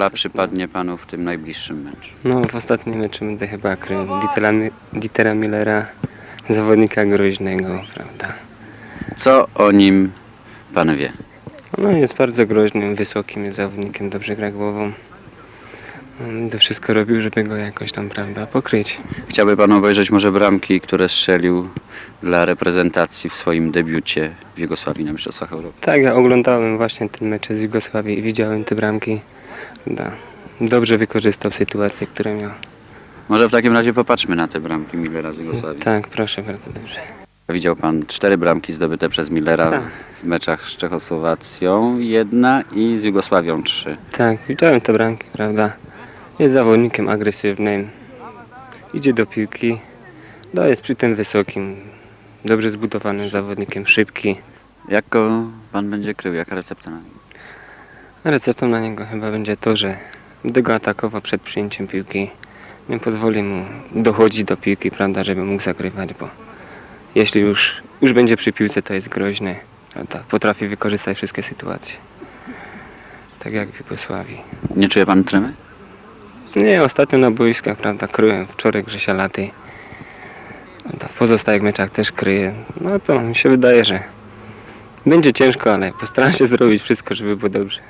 rola przypadnie panu w tym najbliższym meczu? No, w ostatnim meczu będę chyba krył Dietera, Mi- Dietera Millera, zawodnika groźnego, prawda. Co o nim pan wie? No, jest bardzo groźnym, wysokim jest zawodnikiem, dobrze gra głową. To wszystko robił, żeby go jakoś tam, prawda, pokryć. Chciałby pan obejrzeć może bramki, które strzelił dla reprezentacji w swoim debiucie w Jugosławii na Mistrzostwach Europy? Tak, ja oglądałem właśnie ten mecz z Jugosławii i widziałem te bramki. Da. Dobrze wykorzystał sytuację, które miał. Może w takim razie popatrzmy na te bramki Millera z Jugosławii. Tak, proszę bardzo dobrze. Widział pan cztery bramki zdobyte przez Millera Tak. w meczach z Czechosłowacją, jedna i z Jugosławią trzy. Tak, widziałem te bramki, prawda. Jest zawodnikiem agresywnym. Idzie do piłki. No jest przy tym wysokim. Dobrze zbudowanym zawodnikiem, szybki. Jak go pan będzie krył? Jaka recepta na niego? Receptą na niego chyba będzie to, że będę go atakował przed przyjęciem piłki. Nie pozwoli mu dochodzić do piłki, prawda, żeby mógł zagrywać, bo jeśli już, już będzie przy piłce, to jest groźny, prawda, potrafi wykorzystać wszystkie sytuacje. Tak jak w Jugosławii. Nie czuje pan tremy? Nie, ostatnio na boiskach, prawda, kryłem wczoraj Grzesia Laty. Prawda, W pozostałych meczach też kryję. No to mi się wydaje, że będzie ciężko, ale postaram się zrobić wszystko, żeby było dobrze.